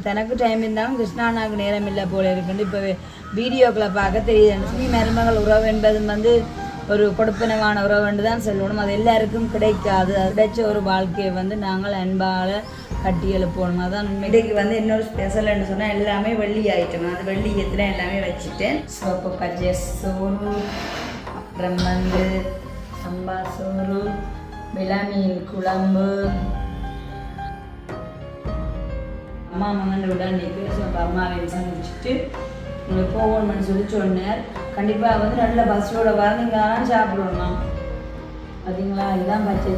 தனக்கு டைம் இருந்தாலும் கிருஷ்ணானாக்கு நேரம் இல்லை போல இருக்குன்னு இப்போ வீடியோக்களை பார்க்க தெரியுது. ஸ்ரீ மருமகள் உறவு என்பது வந்து ஒரு கொடுப்பினமான உறவு என்று தான் சொல்லணும். அது எல்லாருக்கும் கிடைக்காது. அது கிடைச்ச ஒரு வாழ்க்கையை வந்து நாங்கள் அன்பால் கட்டி எழுப்பணும். அதான் மிடைக்கு வந்து இன்னொரு ஸ்பெஷல்னு சொன்னால் எல்லாமே வெள்ளி ஆயிட்டோம் அது வெள்ளி எத்துல எல்லாமே வச்சுட்டேன். சோப்பு பச்சை சோறு அப்புறம் வந்து சம்பா சோறு விளாமீன் குழம்பு அம்மா மகன் விட அன்னைக்கு ஸோ அப்போ அம்மாவை விசாரிச்சுட்டு உங்களுக்கு போகணும்னு சொல்லி சொன்னார் கண்டிப்பாக வந்து நல்ல பஸ்ஸோட வரீங்க சாப்பிடணும் பார்த்தீங்களா இதுதான் பச்சை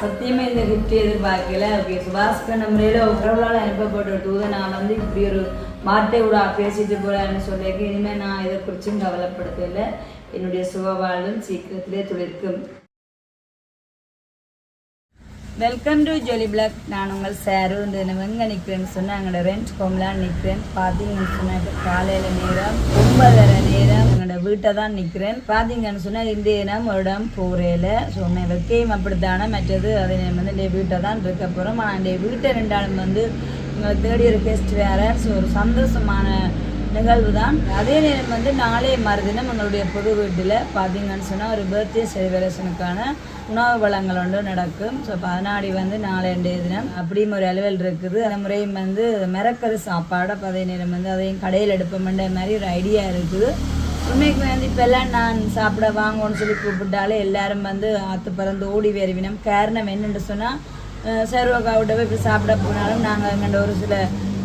சத்தியமே இந்த கிஃப்ட் எதிர்பார்க்கல ஓகே சுபாஷ்கர் முறையில் உறவுகளால் அனுப்பப்பட்ட ஒரு தூதை நான் வந்து இப்படி ஒரு வார்த்தை கூட பேசிட்டு போகிறேன்னு சொல்லியிருக்கேன் இனிமேல் நான் இதை குறிச்சும் கவலைப்படுத்தலை என்னுடைய சுகவாழ்வும் சீக்கிரத்திலே துளிர்க்கும் வெல்கம் டு ஜொலி பிளாக் நான் உங்கள் சாரு இந்த நம்ம எங்கே நிற்கிறேன்னு சொன்னால் எங்களோட ரெண்ட் ஹோம்லாம் நிற்கிறேன் பார்த்தீங்கன்னு சொன்னால் காலையில் நேரம் ஒன்பதரை நேரம். எங்களோட வீட்டை தான் நிற்கிறேன் பார்த்தீங்கன்னு சொன்னால் இந்த இடம் இடம் போகிறேல ஸோ வெக்கையும் அப்படித்தானே மற்றது. அது நம்ம வந்து என் வீட்டை தான் இருக்க போகிறோம் ஆனால் என் வீட்டை ரெண்டாலும் வந்து எங்களை இயர் ஒரு வேறு. ஸோ ஒரு சந்தோஷமான நிகழ்வு தான் அதே நேரம் வந்து நாளே மறுதினம் எங்களுடைய புது வீட்டில் பார்த்தீங்கன்னு சொன்னால் ஒரு பர்த்டே செலிப்ரேஷனுக்கான உணவு வளங்கள் ஒன்று நடக்கும். ஸோ பதினாடி வந்து நாளைய தினம் அப்படியும் ஒரு அலுவல் இருக்குது. அந்த முறையும் வந்து மிரக்கது சாப்பாடு. அப்போ அதே நேரம் வந்து அதையும் கடையில் எடுப்போம்ன்ற மாதிரி ஒரு ஐடியா இருக்குது. உண்மைக்கு வந்து இப்போல்லாம் நான் சாப்பிட வாங்கணும்னு சொல்லி கூப்பிட்டாலே எல்லாரும் வந்து ஆற்று பறந்து ஓடி வேறுவினம் காரணம் என்னென்று சொன்னால் சர்வகாவிட்ட போய் இப்போ சாப்பிட போனாலும் நாங்கள் எங்கள்கிட்ட ஒரு சில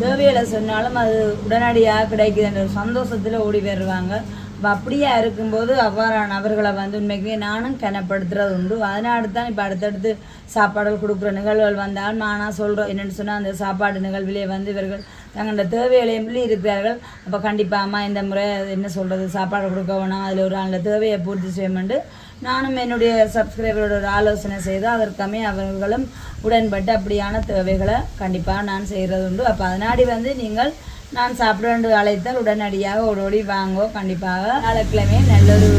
தேவையில் சொன்னாலும் அது உடனடியாக கிடைக்குதுன்ற சந்தோஷத்தில் ஓடி வருவாங்க. இப்போ அப்படியே இருக்கும்போது அவ்வாறான நபர்களை வந்து உண்மைக்குமே நானும் கனப்படுத்துறது உண்டு. அதனால தான் இப்போ அடுத்தடுத்து சாப்பாடுகள் கொடுக்குற நிகழ்வுகள் வந்தால் நானாக சொல்கிறோம் என்னென்னு சொன்னால் அந்த சாப்பாடு நிகழ்விலே வந்து இவர்கள் தங்களோட தேவைகளையும் இருக்கிறார்கள். அப்போ கண்டிப்பாக அம்மா இந்த முறை என்ன சொல்கிறது சாப்பாடு கொடுக்க வேணாம். அதில் ஒரு அந்த தேவையை பூர்த்தி செய்யமெண்டு நானும் என்னுடைய சப்ஸ்கிரைபரோட ஒரு ஆலோசனை செய்து அதற்கமே அவர்களும் உடன்பட்டு அப்படியான தேவைகளை கண்டிப்பாக நான் செய்கிறது உண்டு. அப்போ அதனாடி வந்து நீங்கள் நான் சாப்பிட அழைத்தால் உடனடியாக ஓடோடி வாங்கோ. கண்டிப்பாக நாளைக்கிழமை நல்ல ஒரு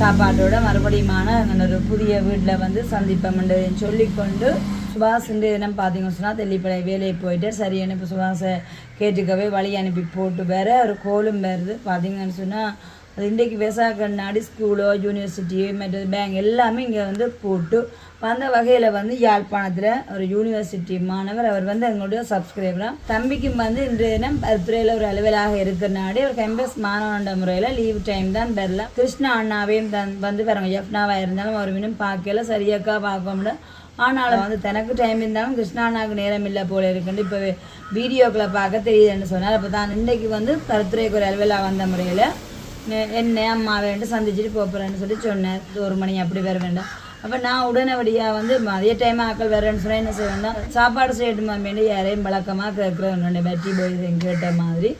சாப்பாட்டோட மறுபடியுமான ஒரு புதிய வீட்டில் வந்து சந்திப்பம் என்று சொல்லிக்கொண்டு சுபாஷ் இந்த தினம் பார்த்தீங்கன்னு சொன்னால் தெல்லிப்படை வேலையை போயிட்டு சரி அனுப்பி சுபாஷை கேட்டுக்கவே வழி அனுப்பி போட்டு வேற ஒரு கோலும் வருது. பார்த்தீங்கன்னு சொன்னால் அது இன்றைக்கு விவசாய ஸ்கூலோ யூனிவர்சிட்டியோ மற்ற பேங்க் எல்லாமே இங்கே வந்து போட்டு அந்த வகையில் வந்து யாழ்ப்பாணத்தில் ஒரு யூனிவர்சிட்டி மாணவர் அவர் வந்து எங்களுடைய சப்ஸ்கிரைபராக தம்பிக்கும் வந்து இன்றைய தினம் பருத்துறையில் ஒரு அலுவலாக இருக்கிறனாடி ஒரு கேம்பஸ் மாணவன்ற முறையில் லீவ் டைம் தான் பெறலாம் கிருஷ்ணா அண்ணாவையும் தன் வந்து பாருங்க எஃப்னாவாக இருந்தாலும் அவர் இன்னும் பார்க்கல. சரியாக்கா பார்க்க முடியல ஆனாலும் வந்து தனக்கு டைம் இருந்தாலும் கிருஷ்ணா அண்ணாவுக்கு நேரம் இல்லை போல இருக்குன்னு இப்போ வீடியோக்களை பார்க்க தெரியுதுன்னு சொன்னார். அப்போ தான் இன்றைக்கு வந்து கருத்துறைக்கு ஒரு அலுவலாக வந்த முறையில் என்ன அம்மா வேண்டு சந்திச்சுட்டு போகிறேன்னு சொல்லி சொன்னேன். ஒரு மணி அப்படி வர வேண்டாம். அப்போ நான் உடனடியாக வந்து மதிய டைம் ஆக்கள் வரேன்னு சொன்னால் என்ன செய்வேன்னா சாப்பாடு செய்யட்டுமா வேண்டி யாரையும் பழக்கமாக கேட்குறேன் பேட்டி போய் கேட்ட மாதிரி.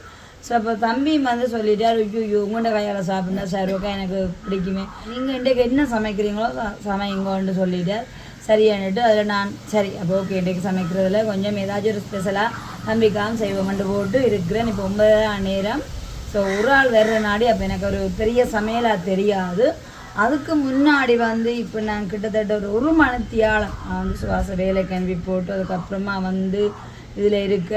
ஸோ அப்போ தம்பி வந்து சொல்லிட்டார் ஐயோ உங்கள்கிட்ட கையால் சாப்பிட்டா சார் ஓகே எனக்கு பிடிக்குமே. நீங்கள் இன்றைக்கு என்ன சமைக்கிறீங்களோ சமைங்கோன்னு சொல்லிட்டார். சரியானுட்டு அதில் நான் சரி அப்போ ஓகே இன்றைக்கு சமைக்கிறதுல கொஞ்சம் ஏதாச்சும் ஒரு ஸ்பெஷலாக தம்பிக்காக செய்வோம்ட்டு போட்டு இருக்கிறேன். இப்போ ஒன்பதாம் நேரம் ஸோ ஒரு ஆள் வர்ற நாடி அப்போ எனக்கு ஒரு பெரிய சமையலாக தெரியாது. அதுக்கு முன்னாடி வந்து இப்போ நான் கிட்டத்தட்ட ஒரு ஒரு மணித்தியாலம் வந்து சுவாச வேலை கிளம்பி போட்டு அதுக்கப்புறமா வந்து இதில் இருக்க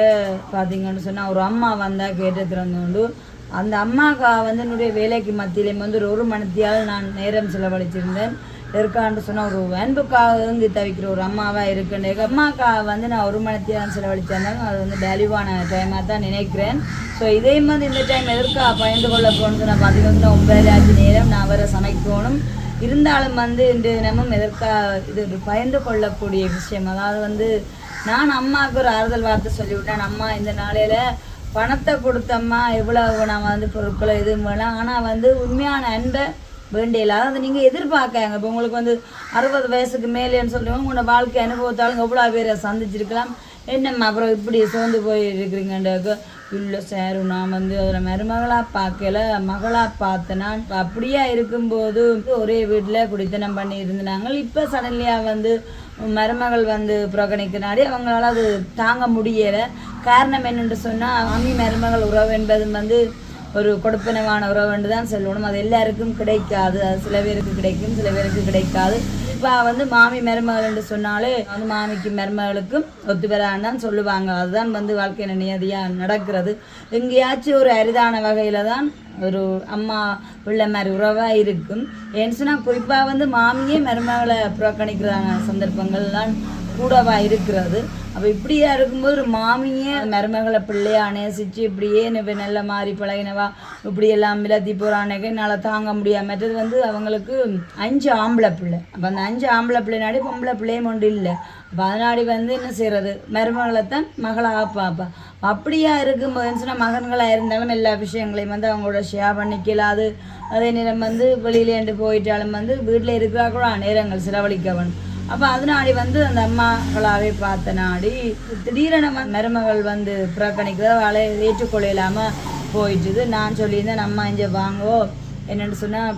பார்த்தீங்கன்னு சொன்னால் ஒரு அம்மா வந்தால் கேட்டு திறந்தோண்டு அந்த அம்மாக்கா வந்து என்னுடைய வேலைக்கு மத்தியிலையும் வந்து ஒரு ஒரு மணித்தியால் நான் நேரம் செலவழிச்சிருந்தேன். இருக்கான்னு சொன்னால் ஒரு அன்புக்காக தவிக்கிற ஒரு அம்மாவாக இருக்குன்னு. எங்கள் அம்மாக்கா வந்து நான் ஒரு மணித்தியாலம் செலவழிச்சிருந்தாங்க. அது வந்து வேல்யூவான டைமாக தான் நினைக்கிறேன். ஸோ இதே மாதிரி இந்த டைம் எதற்காக பயந்து கொள்ள போகணும்னு நான் பார்த்தீங்கன்னா ஒன்பது ஆச்சு நேரம் நான் வர சமைக்கணும். இருந்தாலும் வந்து இந்த தினமும் எதற்காக இது ஒரு பயந்து கொள்ளக்கூடிய விஷயம். அதாவது வந்து நான் அம்மாவுக்கு ஒரு ஆறுதல் வார்த்தை சொல்லிவிட்டேன். அம்மா இந்த நாளையில் பணத்தை கொடுத்தம்மா எவ்வளவு நான் வந்து பொருட்களை இது பண்ணலாம் ஆனால் வந்து உண்மையான அன்பை வேண்டிய இல்லாத அதை நீங்கள் எதிர்பார்க்காங்க இப்போ உங்களுக்கு வந்து அறுபது வயசுக்கு மேலேன்னு சொல்லுவோம் உங்களோட வாழ்க்கை அனுபவத்தாலும் எவ்வளோ பேரை சந்திச்சிருக்கலாம். என்னம்மா அப்புறம் இப்படி சோர்ந்து போய் இல்லை சார் நான் வந்து அதில் மருமகளாக பார்க்கல. மகளாக பார்த்தேன் நான் இப்ப அப்படியே இருக்கும்போது ஒரே வீட்டில் குடித்தனம் பண்ணி இருந்தாங்க இப்போ சடன்லியாக வந்து மருமகள் வந்து புறக்கணிக்கிறனாடி அவங்களால அது தாங்க முடியலை. காரணம் என்னென்று சொன்னால் அம்மி மருமகள் உறவு என்பது வந்து ஒரு கொடுப்பினமான உறவுன்னு தான் சொல்லணும். அது எல்லாருக்கும் கிடைக்காது. அது சில பேருக்கு கிடைக்கும் சில பேருக்கு கிடைக்காது. இப்போ வந்து மாமி மருமகள்னு சொன்னாலே வந்து மாமிக்கு மருமகளுக்கும் ஒத்து பெறான்னு தான் சொல்லுவாங்க. அதுதான் வந்து வாழ்க்கையில் நியதியாக நடக்கிறது. எங்கேயாச்சும் ஒரு அரிதான வகையில் தான் ஒரு அம்மா பிள்ளை மாதிரி உறவாக இருக்கும். ஏன்னு சொன்னால் குறிப்பாக வந்து மாமியே மருமகளை புறக்கணிக்கிறாங்க. சந்தர்ப்பங்கள்லாம் கூடவா இருக்கிறது. அப்போ இப்படியா இருக்கும்போது ஒரு மாமியே மருமகளை பிள்ளையா நேசிச்சு இப்படியே நிவ நல்ல மாதிரி பழகினவா இப்படி எல்லாம் விலத்தி போகிறானே என்னால் தாங்க முடியாது மற்றது வந்து அவங்களுக்கு அஞ்சு ஆம்பளை பிள்ளை. அப்போ அந்த அஞ்சு ஆம்பளை பிள்ளைனாடி பொம்பளை பிள்ளையும் ஒன்று இல்லை. அப்போ அதனாடி வந்து என்ன செய்கிறது மருமகளை தான் மகளாக பார்ப்பா அப்படியா இருக்கும்போது சொன்னால் மகன்களாக இருந்தாலும் எல்லா விஷயங்களையும் வந்து அவங்களோட ஷேர் பண்ணிக்கலாம். அது அதே நேரம் வந்து வெளியிலேருந்து போயிட்டாலும் வந்து வீட்டில் இருக்கிறா கூட நேரங்கள் செலவழிக்க வேணும். அப்போ அதனாடி வந்து அந்த அம்மாக்களாகவே பார்த்த நாடி திடீரென மருமகள் வந்து புறக்கணிக்கிறத அவளை ஏற்றுக்கொள்ள இல்லாமல் போயிட்டுது. நான் சொல்லியிருந்தேன் நம்ம இங்கே வாங்கோ. என்னென்னு சொன்னால்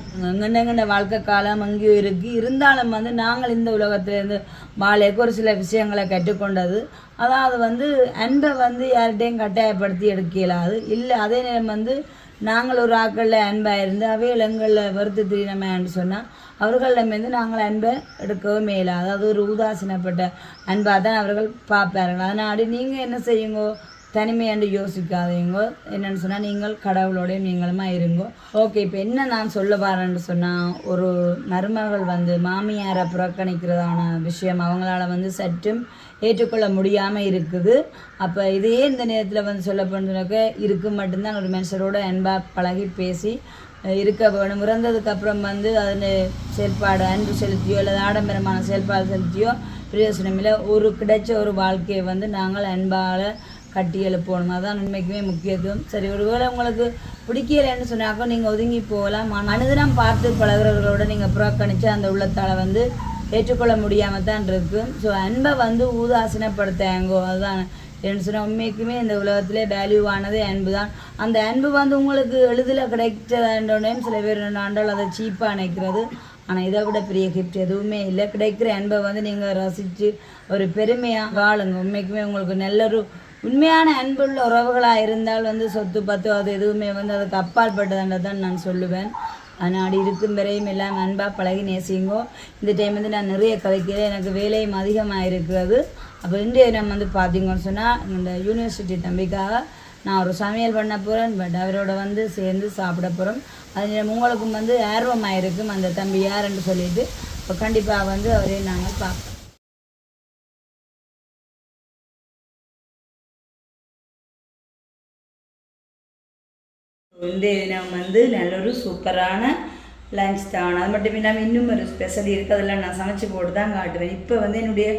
எங்கெண்ட வாழ்க்கை காலம் அங்கேயும் இருக்குது இருந்தாலும் வந்து நாங்கள் இந்த உலகத்துலேருந்து வாழைக்கு ஒரு சில விஷயங்களை கற்றுக்கொண்டது. அதாவது வந்து அன்பை வந்து யார்கிட்டையும் கட்டாயப்படுத்தி எடுக்க இயலாது இல்லை அதே நேரம் வந்து நாங்கள் ஒரு ஆக்களில் அன்பாக இருந்து அவைகள் எங்களில் வருத்து திரினமேன்னு சொன்னால் அவர்களிடமிருந்து நாங்கள் அன்பை எடுக்கவும் மேலாது அதாவது ஒரு உதாசீனப்பட்ட அன்பாக தான் அவர்கள் பார்ப்பார்கள். அதனாடி நீங்கள் என்ன செய்யுங்கோ? தனிமையாண்டு யோசிக்காதீங்க. என்னென்னு சொன்னால் நீங்கள் கடவுளோடையும் நீங்களுமா இருங்கோ. ஓகே இப்போ என்ன நான் சொல்ல வரேன்னு சொன்னால் ஒரு மருமகள் வந்து மாமியாரை புறக்கணிக்கிறதான விஷயம் அவங்களால வந்து சற்றும் ஏற்றுக்கொள்ள முடியாமல் இருக்குது. அப்போ இதையே இந்த நேரத்தில் வந்து சொல்ல போனதுனாக்க இருக்கு மட்டும்தான் ஒரு மனுஷரோட அன்பாக பழகி பேசி இருக்க வேணும். இறந்ததுக்கு அப்புறம் வந்து அதன் செயல்பாடு அன்பு செலுத்தியோ அல்லது ஆடம்பரமான செயல்பாடு செலுத்தியோ பிரயோசனம் இல்லை ஒரு கிடைச்ச ஒரு வாழ்க்கையை வந்து நாங்கள் அன்பால் கட்டி எழுப்பணும். அதுதான் உண்மைக்குமே முக்கியத்துவம். சரி ஒருவேளை உங்களுக்கு பிடிக்கலைன்னு சொன்னாக்கோ நீங்கள் ஒதுங்கி போகலாம். மனிதனம் பார்த்து பழகிறவர்களோட நீங்கள் புறக்கணித்து அந்த உள்ளத்தால் வந்து ஏற்றுக்கொள்ள முடியாமல் தான் இருக்கு. ஸோ அன்பை வந்து ஊதாசீனப்படுத்தாங்கோ அதுதான். என்ன சொன்னால் உண்மைக்குமே இந்த உலகத்திலே வேல்யூவானதே அன்பு தான். அந்த அன்பு வந்து உங்களுக்கு எளிதில் கிடைச்சதாண்டோடனே சில பேர் ஆண்டால் அதை சீப்பாக நினைக்கிறது. ஆனால் இதை விட பெரிய கிஃப்ட் எதுவுமே இல்லை. கிடைக்கிற அன்பை வந்து நீங்கள் ரசித்து ஒரு பெருமையாக வாழுங்க. உண்மைக்குமே உங்களுக்கு நல்ல ஒரு உண்மையான அன்புள்ள உறவுகளாக இருந்தால் வந்து சொத்து பத்து அது எதுவுமே வந்து அதுக்கு அப்பாற்பட்டதுன்றதை தான் நான் சொல்லுவேன். அதனால் இருக்கும் வரையும் எல்லாம் அன்பாக பழகி நேசிங்கோ. இந்த டைம் வந்து நான் நிறைய கதைக்கிறேன். எனக்கு வேலையும் அதிகமாக இருக்கிறது அப்போ இன்றைய நம்ம வந்து பார்த்தீங்கன்னு சொன்னால் இந்த யூனிவர்சிட்டி தம்பிக்காக நான் ஒரு சமையல் பண்ண போகிறேன் பட் அவரோட வந்து சேர்ந்து சாப்பிட போகிறோம் அது உங்களுக்கும் வந்து ஆர்வமாக இருக்கும் அந்த தம்பி யாருன்னு சொல்லிட்டு. இப்போ கண்டிப்பாக வந்து அவரே நாங்கள் பார்ப்போம். இன்றைய தினம் வந்து நல்ல ஒரு சூப்பரான லஞ்ச் தான். அது மட்டும் இல்லாமல் இன்னும் ஒரு ஸ்பெஷல் இருக்குது அதெல்லாம் நான் சமைச்சு போட்டு தான் காட்டுவேன். இப்போ வந்து என்னுடைய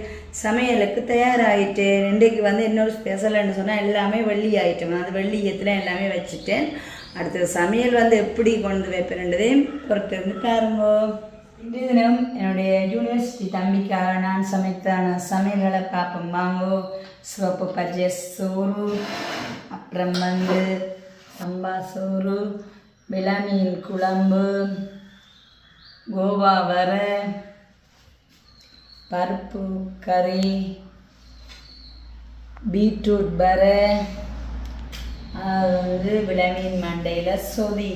சமையலுக்கு தயாராகிட்டேன் இன்றைக்கு வந்து இன்னொரு ஸ்பெஷல்னு சொன்னால் எல்லாமே வெள்ளி ஆகிட்டோம் அது வெள்ளி ஈயத்தில் எல்லாமே வச்சுட்டேன். அடுத்தது சமையல் வந்து எப்படி கொண்டு வைப்பேன்ன்றதையும் பொறுத்து வந்து பாருங்க. இன்றைய தினம் என்னுடைய யூனிவர்சிட்டி தம்பிக்காக நான் சமைத்தான சமையல்களை பார்ப்போம். வாங்கோ சிவப்பு பச்சை சோறு அப்புறம் வந்து சம்பா சோறு விளமீன் குழம்பு கோவா வர பருப்பு கறி பீட்ரூட் வர அது வந்து விளமீன் மண்டையில் சொதி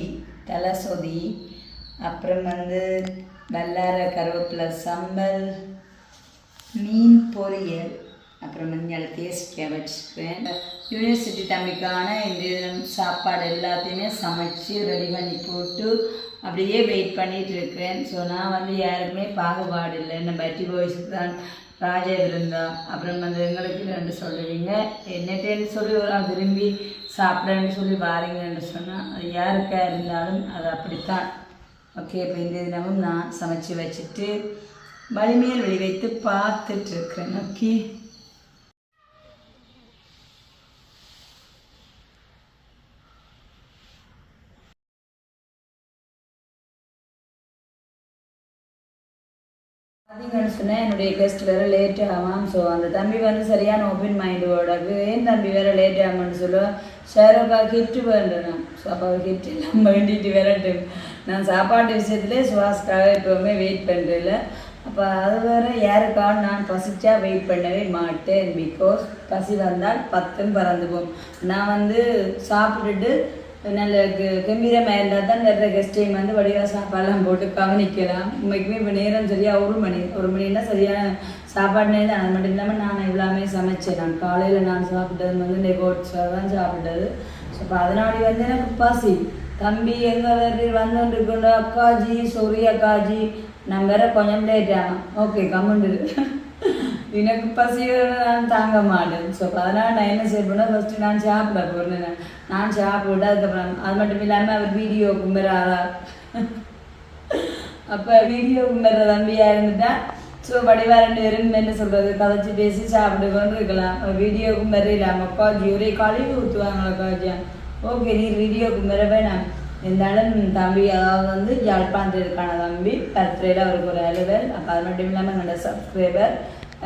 தலை சொதி. அப்புறம் வந்து வல்லார கருவேப்பிலை சம்பல் மீன் பொரியல். அப்புறம் மஞ்சள் தேசிக்காய் வச்சுருக்கேன் யூனிவர்சிட்டி தம்பிக்கான இந்த தினம் சாப்பாடு எல்லாத்தையுமே சமைச்சு ரெடி பண்ணி போட்டு அப்படியே வெயிட் பண்ணிகிட்டு இருக்கிறேன். ஸோ நான் வந்து யாருக்குமே பாகுபாடு இல்லை. என்ன பட்டி பாய்ஸுக்கு தான் ராஜா இருந்தா அப்புறம் வந்து எங்களுக்கு ரெண்டு சொல்லுவீங்க. என்னட்டேன்னு சொல்லி? ஒரு விரும்பி சாப்பிட்றேன்னு சொல்லி வாரீங்கன்னு சொன்னால் அது யாருக்கா இருந்தாலும் அது அப்படித்தான். ஓகே இப்போ இந்த தினமும் நான் சமைச்சு வச்சுட்டு வலிமையில் வெளி வைத்து பார்த்துட்ருக்கிறேன் ஓகே சொன்னேன். என்னுடைய கெஸ்ட் வேறு லேட் ஆகும் ஸோ அந்த தம்பி வந்து சரியான ஓப்பன் மைண்டோட ஏன் தம்பி வேறு லேட் ஆகும்னு சொல்லுவோம் ஷேரோக்கா ஹிட்டு வேண்டணும். ஸோ அப்போ ஹிட் எல்லாம் வேண்டிட்டு வரட்டு நான் சாப்பாட்டு விஷயத்துலேயே சுவாஸ்க்காக எப்போவுமே வெயிட் பண்ணுறதில்ல அப்போ அது வேறு யாருக்காக நான் பசிச்சா வெயிட் பண்ணவே மாட்டேன். பிகாஸ் பசி வந்தால் பத்தும் பறந்துப்போம் நான் வந்து சாப்பிட்டுட்டு நல்ல க- கம்பீரமாக இருந்தால் தான் நிறைய கெஸ்டையும் வந்து வடிவா சாப்பாடெல்லாம் போட்டு கவனிக்கலாம். உண்மைக்குமே இப்போ நேரம் சரியா ஒரு மணி ஒரு மணின்னா சரியான சாப்பாடு நேரம் அது மட்டும் இல்லாமல் நான் எல்லாமே சமைச்சேன். நான் காலையில் நான் சாப்பிட்டது வந்து நெகோட்ஸ் தான் சாப்பிட்டது. ஸோ இப்போ அதனாடி வந்து எனக்கு பசி. தம்பி எங்கே வேறு வந்துட்டு கொண்டு அக்காஜி சொரி அக்காஜி நான் வேற கொஞ்சம் லேட் ஓகே கம்முண்டு எனக்கு பசியோட நான் தாங்க மாட்டேன் ஸோ அதனால் நான் என்ன செய்யணும்னா ஃபஸ்ட்டு நான் சாப்பிட போகிறேன் நான் சாப்பிட அதுக்கப்புறம் அது மட்டும் இல்லாமல் அவர் வீடியோ கும்பிட்றாரா அப்போ வீடியோ கும்பிட்ற தம்பியாக இருந்துட்டா ஸோ வடிவா ரெண்டு பேரும் என்ன சொல்கிறது கதைச்சி பேசி சாப்பிட்டு இருக்கலாம் வீடியோ கும்பிட்ற இல்லாமல் காஜி ஒரே கழுவி ஊற்றுவாங்களா காஜியா ஓகே நீ வீடியோ கும்புற வேணாம் இருந்தாலும் தம்பி அதாவது வந்து யாழ்ப்பாணத்தில் இருக்கான தம்பி பர்த்டேல அவருக்கு ஒரு அலுவல் அப்போ அது மட்டும் இல்லாமல் எங்களோட சப்ஸ்கிரைபர்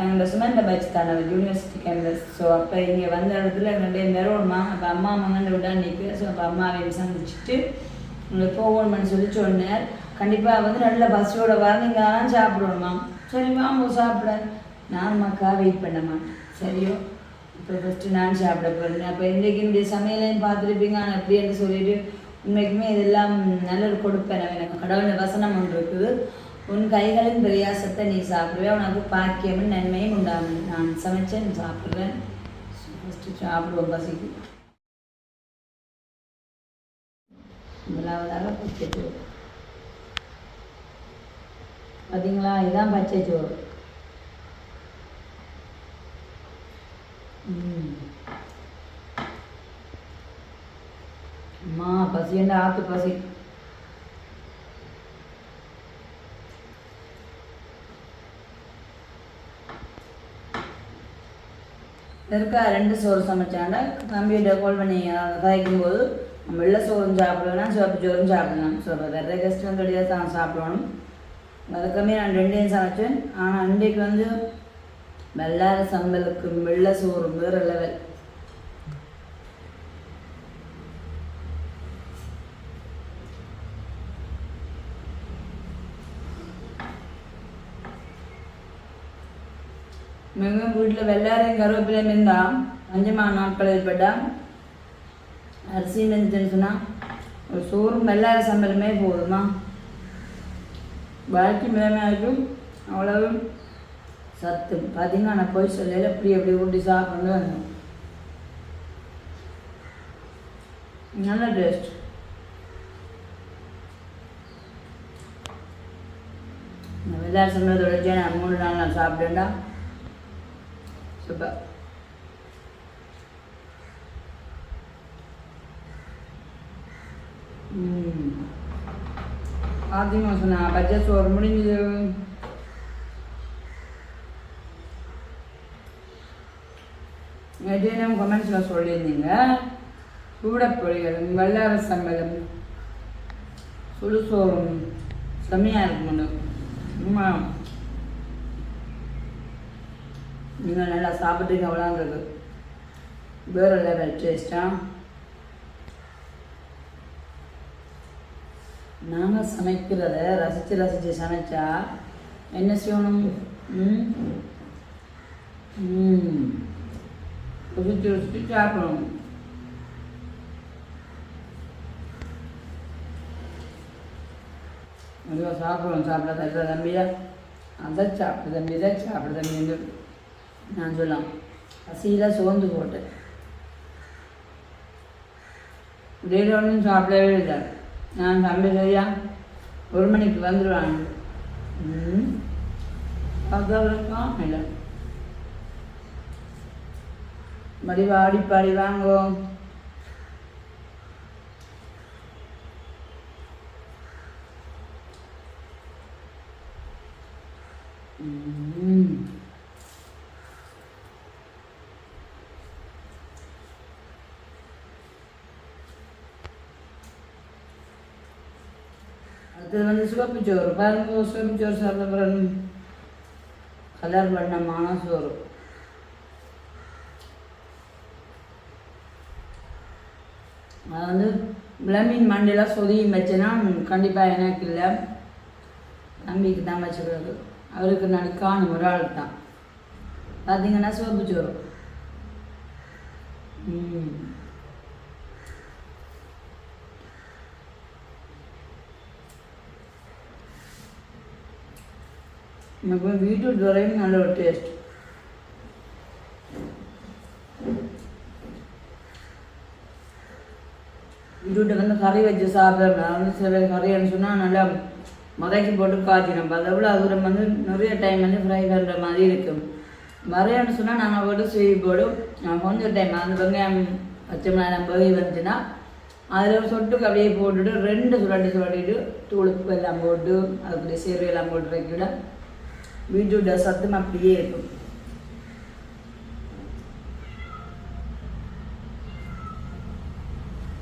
எங்களோட சுமந்த பேட்ச் தானே யூனிவர்சிட்டி கேம்பஸ் ஸோ அப்போ இங்கே வந்த இடத்துல எங்களுடைய நிறுவனமா அப்போ அம்மா மகன் விட நிற்கு ஸோ அப்போ அம்மாவை விசாரிச்சுட்டு உங்களுக்கு போகணும்னு சொல்லி சொன்னார் கண்டிப்பாக வந்து நல்ல பஸ்ஸோட வரீங்க சாப்பிடணுமா? சரி வாங்க சாப்பிட. நான் மக்கா வெயிட் பண்ண மாட்டேன். சரியோ இப்போ ஃபஸ்ட்டு நான் சாப்பிட போகிறேன் அப்போ இன்றைக்கு இந்த சமையலையும் பார்த்துருப்பீங்க. நான் எப்படின்னு சொல்லிட்டு உண்மைக்குமே இதெல்லாம் நல்லது கொடுப்பேன். எனக்கு கடவுள் வசனம் ஒன்று இருக்குது. உன் கைகளின் பிரயாசத்தை நீ சாப்பிடுவே உனக்கு பாக்கியமும் நன்மையும் உண்டாகும். நான் சமைச்சேன் சாப்பிட்றேன் ஃபஸ்ட்டு சாப்பிடுவோம் பசிக்கு. முதலாவதாக பச்சை சோறு பார்த்தீங்களா இதுதான் பச்சை சோறு ம். அம்மா பசியண்ட ஆத்து பசி. இருக்கா ரெண்டு சோறு சமைச்சாண்டா தம்பியோட கோல் பண்ணி கதைக்கும் போது நம்ம வெள்ளை சோறும் சாப்பிடுவேன்னா சிவப்பு சோறும் சாப்பிடலாம். ஸோ வேறு கஷ்டம் வந்து வெளியே தான் சாப்பிடணும். அதுக்குமே நான் ரெண்டையும் சமைச்சேன். ஆனால் அன்றைக்கு வந்து வெள்ளார சம்பலுக்கு வெள்ளை சோறு வேறு லெவல் மேலும் வீட்டில் வெள்ளாரையும் கருவேப்பிலையும் இருந்தால் அஞ்சுமா நாட்கள் ஏற்பட்டா அரிசி மெஞ்சுன்னு சொன்னால் ஒரு சோறும் வெள்ளார சம்பளமே போதுமா வாழ்க்கை மிளமையாக்கும் அவ்வளவு சத்து பார்த்தீங்கன்னா நான் போய் சொல்லல இப்படி எப்படி ஊட்டி சாப்பிடணும் நல்ல டேஸ்ட் இந்த வெள்ளார சம்பளத்தோட நான் மூணு நாள் நான் சாப்பிட்டேன்டா சூப்பர் ம் ஆதிமம் சொன்னா பட்ஜெட் சோறு முடிஞ்சது நேற்று கமெண்ட்ஸில் சொல்லியிருந்தீங்க சூடப்பொழிகள் வல்லார சம்பளம் சுடுசோறும் செம்மையாக இருக்கும் ஆமாம் நீங்கள் நல்லா சாப்பிட்றீங்க அவ்வளோங்கிறது வேறு லெவல் டேஸ்ட்டாக நாங்கள் சமைக்கிறத ரசித்து ரசித்து சமைச்சா என்ன செய்யணும்? ம்? ம். சாப்பிடணும். ஐயோ சாப்பிடுவோம் சாப்பிட தம்பியா அதை சாப்பிடு தம்பி இதை சாப்பிடு தம்பி நான் சொல்லலாம். பசியில் சோர்ந்து போட்டேன் டெய்லி ஒன்றும் சாப்பிடவே இல்லை. நான் தம்பி சரியா ஒரு மணிக்கு வந்துடுவாங்க ம். அதான் இல்லை. மடிவாடி பாடி வாங்கோ ம் அடுத்தது வந்து சிவப்பு சோறு பாருங்க சிவப்பு சோறு சாப்பிட்ட பிறகு கலர் வண்ணமான சோறு. அது வந்து விளம்பின் மண்டியில் சொதியும் வச்சேன்னா கண்டிப்பாக எனக்கு இல்லை. தம்பிக்கு தான் வச்சுக்கிறது அவருக்கு நான் காணும் ஒரு ஆளுக்கு தான். பார்த்தீங்கன்னா சிவப்பு சோறு ம். எனக்கு பீட்ரூட் வரையும் நல்ல ஒரு டேஸ்ட் பீட்ரூட்டை வந்து கறி வச்சு சாப்பிடணும் வந்து சில கறின்னு சொன்னால் நல்லா மதக்கி போட்டு காய்ச்சினோம் அதை விட அது வந்து நிறைய டைம் வந்து ஃப்ரை பண்ணுற மாதிரி இருக்கும். வரையன்னு சொன்னால் நாங்கள் போட்டு சீவி போடும் நான் கொஞ்சம் டைம் அந்த வெங்காயம் பச்சை மிளகாய் பகி வந்துச்சுன்னா அதில் ஒரு சொட்டுக்கு அப்படியே போட்டுட்டு ரெண்டு சுரண்டி சுரண்டிட்டு தூளுப்பு எல்லாம் போட்டு அதுக்குள்ளே சீரியெல்லாம் போட்டு வைக்கிவிட வீடியோட சத்தம் அப்படியே இருக்கும்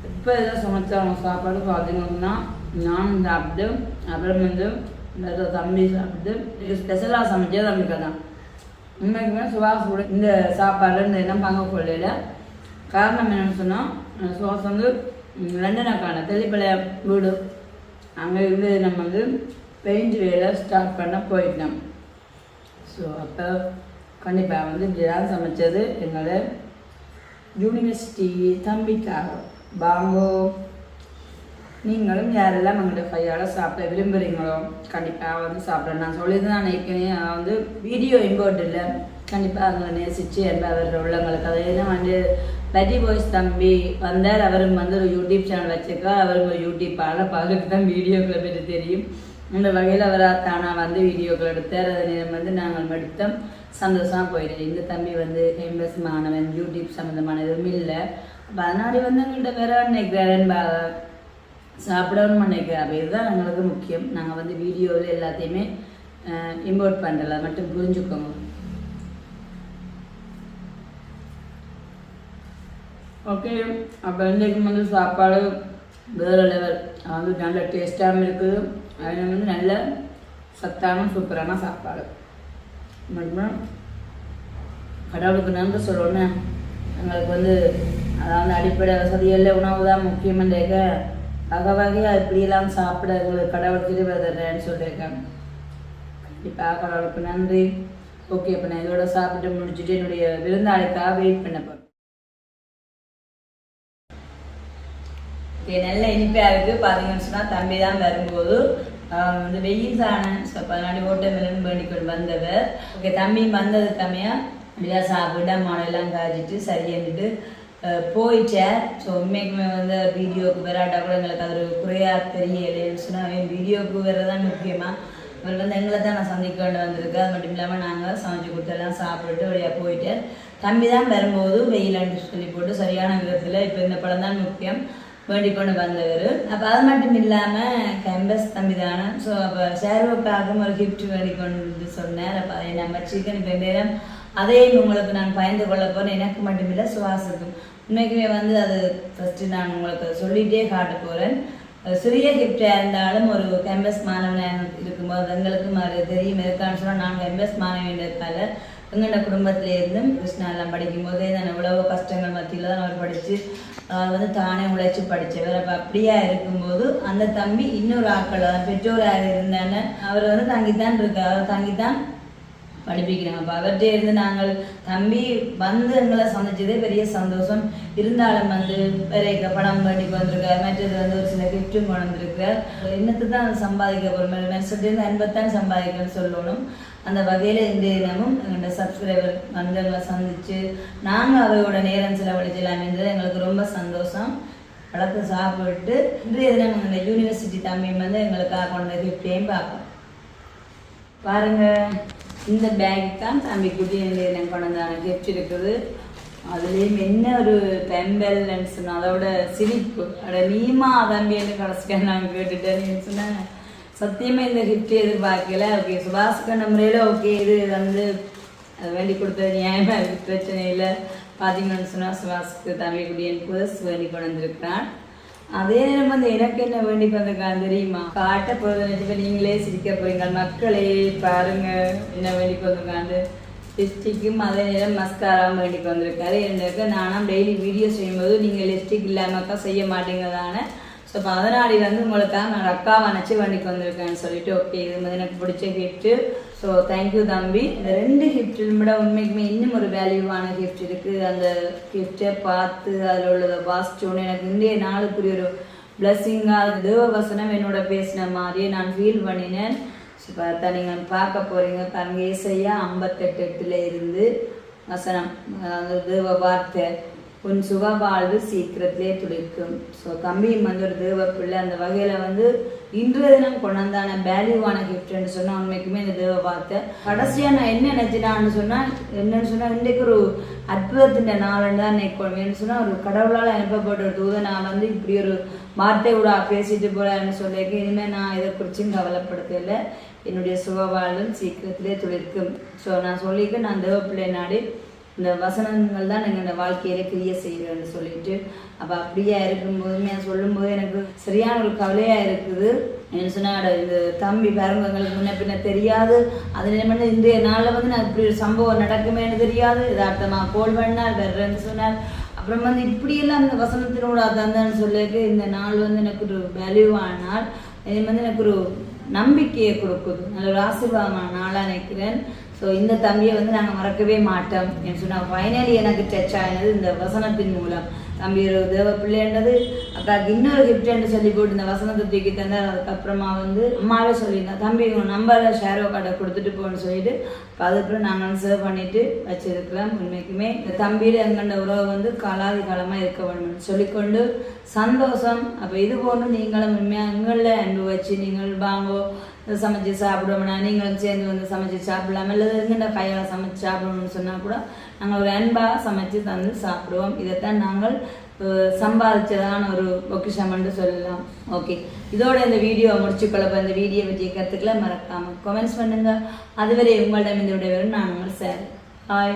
இப்போ எதாவது சமைச்சாங்க சாப்பாடு பார்த்தீங்கன்னா நானும் சாப்பிட்டு அப்புறம் வந்து இந்த தம்பி சாப்பிட்டு இது ஸ்பெஷலாக சமைச்சது நம்மளுக்கு தான் உண்மைக்குமே சுபாஷ் கூட இந்த சாப்பாடு இந்த இடம் பங்கு கொள்ளையில் காரணம் என்னென்னு சொன்னால் சுவாஸ் வந்து லண்டனுக்கான தெளிப்பழைய வீடு அங்கே இருந்து நம்ம வந்து பெயிண்ட் வேலை ஸ்டார்ட் பண்ண போயிட்டோம் ஸோ அப்போ கண்டிப்பாக வந்து இப்படி தான் சமைச்சது? என்னோட யூனிவர்சிட்டி தம்பிக்காக. பாங்கோ நீங்களும் யாரெல்லாம் எங்கள்கிட்ட கையால் சாப்பிட விரும்புகிறீங்களோ கண்டிப்பாக வந்து சாப்பிட நான் சொல்லியிருந்தேன் நான் ஏற்கனவே நான் வந்து வீடியோ இம்போர்ட் இல்லை. கண்டிப்பாக அவங்களை நேசித்து என்பவர் உள்ளவங்களுக்கு. அதை என்ன வந்து பட்டி பாய்ஸ் தம்பி வந்தார். அவரும் வந்து ஒரு யூடியூப் சேனல் வச்சுருக்கா அவரும் ஒரு யூடியூப் ஆள பார்த்துட்டு தான் வீடியோக்களை பற்றி தெரியும். இந்த வகையில் அவர் தானாக வந்து வீடியோக்கள் எடுத்தார் நேரம் வந்து நாங்கள் மட்டும் சந்தோஷமாக போயிடுது இந்த தம்பி வந்து ஃபேமஸ் மாணவன் யூடியூப் சம்மந்தமான எதுவும் இல்லை. அப்போ அதனாடி வந்து எங்கள்கிட்ட வேற நினைக்கிறாரு சாப்பிடணும் நினைக்கிறேன். அப்போ இதுதான் எங்களுக்கு முக்கியம். நாங்கள் வந்து வீடியோவில் எல்லாத்தையுமே இம்போர்ட் பண்ணுறல மட்டும் புரிஞ்சுக்கோங்க. ஓகே அப்போ இன்றைக்கு வந்து சாப்பாடு வேறு லெவல் அது வந்து நல்ல டேஸ்ட்டாகவும் இருக்குது. அது வந்து நல்ல சத்தான சூப்பரான சாப்பாடு. மட்டும் கடவுளுக்கு நன்றி சொல்லணும் எங்களுக்கு வந்து அதாவது அடிப்படை வசதிகளில் உணவு தான் முக்கியமன்றேக்க வகை வகையாக இப்படியெல்லாம் சாப்பிட எங்களுக்கு கடவுள் திருவதர்றேன்னு சொல்லியிருக்காங்க. கண்டிப்பாக கடவுளுக்கு நன்றி. ஓகே இப்போ நான் இதோட சாப்பிட்டு முடிச்சுட்டு என்னுடைய விருந்தாளிக்காக வெயிட் பண்ண போகிறேன் ஓகே நல்ல இனிப்பாக இருக்குது பார்த்தீங்கன்னு சொன்னால் தம்பி தான் வரும்போது இந்த வந்து வெயில் சாணம் ஸோ பதினாடி ஓட்ட மிளன் வேண்டி கொண்டு வந்தவர். ஓகே தம்பி வந்தது கம்மியாக அப்படியா சாப்பிட்டு மாடெல்லாம் காய்ச்சிட்டு சரியன்னுட்டு போயிட்டேன் ஸோ உண்மைக்குமே வந்து வீடியோவுக்கு வராட்டா கூட எங்களுக்கு அது ஒரு குறையாக தெரியலைன்னு சொன்னால் வீடியோவுக்கு வர்றதான் முக்கியமாக அவர் வந்து எங்களை தான் நான் சந்திக்க வேண்டி வந்திருக்கு. அது மட்டும் இல்லாமல் நாங்கள் சமைச்சு கொடுத்தெல்லாம் சாப்பிட்டுட்டு வழியாக போயிட்டு தம்பி தான் வரும்போது வெயிலாண்டு சொல்லி போட்டு சரியான விதத்தில் இப்போ இந்த படம் தான் முக்கியம். வேண்டி கொண்டு வந்தவர். அப்போ அது மட்டும் இல்லாமல் கேம்பஸ் தம்பி தானே ஸோ அப்போ ஷேர்வுக்காகவும் ஒரு கிஃப்ட் வேண்டி கொண்டு சொன்னார். அப்போ அதை நம்ம சிக்கன் இப்போ நேரம் அதையும் உங்களுக்கு நான் பயந்து கொள்ள போகிறேன் எனக்கு மட்டும் இல்லை சுவாசுக்கும். உண்மைக்குமே வந்து அது ஃபஸ்ட்டு நான் உங்களுக்கு சொல்லிகிட்டே காட்ட போகிறேன் சிறிய கிஃப்டாக இருந்தாலும் ஒரு கேம்பஸ் மாணவனாக இருக்கும்போது எங்களுக்கும் அது தெரியும். இருக்கான்னு சொன்னால் நான் கேம்பஸ் மாணவின்றதால எங்களோட குடும்பத்துல இருந்தும் கிருஷ்ணாலாம் படிக்கும் போதே நான் எவ்வளவோ கஷ்டங்கள் மத்தியில் தான் அவர் படித்து வந்து தானே உழைச்சி படித்தவர் அப்போ அப்படியா இருக்கும்போது அந்த தம்பி இன்னொரு ஆக்கள் பெற்றோராக இருந்தானே அவர் வந்து தங்கித்தான் இருக்கார். அவர் தங்கித்தான் படிப்பிக்கிறாங்க. அப்போ அவர்கிட்ட இருந்து நாங்கள் தம்பி வந்து எங்களை சந்திச்சதே பெரிய சந்தோஷம். இருந்தாலும் வந்து வேற படம் பண்ணிக்கு வந்திருக்கார் மற்றது வந்து ஒரு சில கிஃப்ட்டும் கொண்டு வந்திருக்கார் என்னத்தை தான் சம்பாதிக்க போகிறோம் மென்சட்டேருந்து அன்பத்தான் சம்பாதிக்கணும்னு சொல்லணும். அந்த வகையில் இந்த தினமும் எங்களோட சப்ஸ்கிரைபர் வந்து எங்களை சந்திச்சு நாங்கள் அவையோட நேரம் செலவழிச்சலாம்ன்றது எங்களுக்கு ரொம்ப சந்தோஷம். பழத்தை சாப்பிட்டு இன்றைய தினம் எங்களோட யூனிவர்சிட்டி தம்பி வந்து எங்களுக்காக கொண்ட கிஃப்டையும் பார்ப்போம். பாருங்க இந்த பேக் தான் தம்பி குட்டி எனக்கு கொண்டு கிஃப்ட் இருக்குது. அதுலேயும் என்ன ஒரு டெம்பல்னு சொன்னால் அதோட சிரிப்பு. அட நீமா தம்பின்னு கடைசிக்காக நாங்கள் கேட்டுட்டேன்னு சொன்னாங்க. சத்தியமாக இந்த கிஃப்ட் எதிர்பார்க்கல. ஓகே சுபாஷ் கண்ட முறையில் ஓகே இது வந்து வேண்டி கொடுத்தது நியாயமாக இருக்கு பிரச்சனை இல்லை. பார்த்தீங்கன்னு சொன்னால் சுபாஷுக்கு தமிழ் குடியன் புதுசு வேண்டி கொண்டு வந்திருக்கிறான் அதே நேரம் வந்து எனக்கு என்ன வேண்டி வந்திருக்கான் தெரியுமா? காட்ட போகிறது நினைச்சு நீங்களே சிரிக்க போறீங்க. மக்களே பாருங்க என்ன வேண்டி வந்திருக்காண்டு லிப்ஸ்டிக்கும் அதே நேரம் மஸ்காராவும் வேண்டிக்கு வந்திருக்காரு எனக்கு நானும் டெய்லி வீடியோ செய்யும்போது நீங்கள் லிப்ஸ்டிக் தான் செய்ய மாட்டேங்கிறதான ஸோ இப்போ வந்து உங்களுக்காக நான் அக்காவை நினச்சி வண்டிக்கு வந்திருக்கேன்னு சொல்லிட்டு ஓகே இது மாதிரி எனக்கு பிடிச்ச கிஃப்ட்டு ஸோ தேங்க்யூ தம்பி. இந்த ரெண்டு கிஃப்ட்டும் விட உண்மைக்குமே இன்னும் ஒரு வேல்யூவான கிஃப்ட் இருக்குது அந்த கிஃப்டை பார்த்து அதில் உள்ளதை வாசிச்சோன்னு எனக்கு இன்றைய நாளுக்குரிய ஒரு பிளஸ்ஸிங்காக தேவ வசனம் என்னோட பேசின மாதிரியே நான் ஃபீல் பண்ணினேன். ஸோ பார்த்தா நீங்கள் பார்க்க போகிறீங்க பாருங்க ஏசையா ஐம்பத்தெட்டு எட்டுல இருந்து வசனம் அதாவது தேவ வார்த்தை. உன் சுக வாழ்வு சீக்கிரத்திலே துடிக்கும் ஸோ தம்பியும் வந்து ஒரு தேவ பிள்ளை. அந்த வகையில் வந்து இன்றைய தினம் கொண்டாந்தான வேல்யூவான கிஃப்ட்னு சொன்னால் உண்மைக்குமே இந்த தேவ வார்த்தை. கடைசியாக நான் என்ன நினைச்சினான்னு சொன்னால் என்னன்னு சொன்னால் இன்றைக்கு ஒரு அற்புதத்தின் நாள் தான் நினைக்கணும் சொன்னால் ஒரு கடவுளால் அனுப்பப்பட்ட ஒரு தூதை நான் வந்து இப்படி ஒரு வார்த்தையோட பேசிட்டு போகிறேன்னு சொல்லியிருக்கேன். இனிமேல் நான் இதை குறிச்சும் கவலைப்படுத்தலை என்னுடைய சுக வாழ்வும் சீக்கிரத்திலே துளிர்க்கும். ஸோ நான் சொல்லிக்க நான் தேவ பிள்ளை நாடி இந்த வசனங்கள் தான் எங்கள் வாழ்க்கையில கிரிய செய்கிறேன்னு சொல்லிட்டு. அப்போ அப்படியே இருக்கும்போதுமே நான் சொல்லும்போது எனக்கு சரியான ஒரு கவலையாக இருக்குது. என்ன சொன்னால் இந்த தம்பி பாருங்க முன்ன பின்ன தெரியாது. அது என்ன இன்றைய நாளில் வந்து நான் இப்படி ஒரு சம்பவம் நடக்குமேன்னு தெரியாது. யதார்த்தமாக கோல் பண்ணால் வர்றேன்னு சொன்னார். அப்புறம் வந்து இப்படியெல்லாம் அந்த வசனத்தினோட தந்தேன்னு சொல்லிட்டு இந்த நாள் வந்து எனக்கு ஒரு வேல்யூவான நாள் இது வந்து எனக்கு ஒரு நம்பிக்கையை கொடுக்குது. நல்ல ஒரு ஆசீர்வாதமான நாளாக நினைக்கிறேன். ஸோ இந்த தம்பியை வந்து நாங்கள் மறக்கவே மாட்டோம். என்று சொன்னால் ஃபைனலி எனக்கு டச் ஆகினது இந்த வசனத்தின் மூலம். தம்பி ஒரு தேவ பிள்ளைன்றது அக்காவுக்கு இன்னொரு கிஃப்ட்னு சொல்லி போட்டு இந்த வசனத்தை தூக்கி தந்தார். அதுக்கப்புறமா வந்து அம்மாவே சொல்லியிருந்தேன் தம்பி உங்கள் நம்பரை ஷேரோ கார்டை கொடுத்துட்டு போகணும்னு சொல்லிட்டு அதுக்கப்புறம் நாங்கள் சேவ் பண்ணிட்டு வச்சிருக்கிறோம் உண்மைக்குமே. இந்த தம்பியில் எங்கண்ட உறவு வந்து காலாதி காலமாக இருக்க வேணும்னு சொல்லிக்கொண்டு சந்தோஷம். அப்போ இது போன்று நீங்களும் உண்மையாக எங்களில் அன்பு வச்சு நீங்கள் வாங்கோ. சமைச்சு சாப்பிடுவோம்னா நீங்களும் சேர்ந்து வந்து சமைச்சு சாப்பிடலாம். அல்லது எங்கள்ட கையால் சமைச்சு சாப்பிடணும்னு சொன்னால் கூட நாங்கள் ஒரு அன்பாக சமைச்சு தந்து சாப்பிடுவோம். இதைத்தான் நாங்கள் சம்பாதிச்சதான ஒரு பொக்கிஷம் என்று சொல்லலாம். ஓகே இதோட இந்த வீடியோ முடிச்சுக்கொள்ள இந்த வீடியோ பற்றிய கருத்துக்களை மறக்காமல் கமெண்ட்ஸ் பண்ணுங்கள் அதுவரை உங்களிடம் இந்த விடைவரும் நான் உங்கள் சார். ஹாய்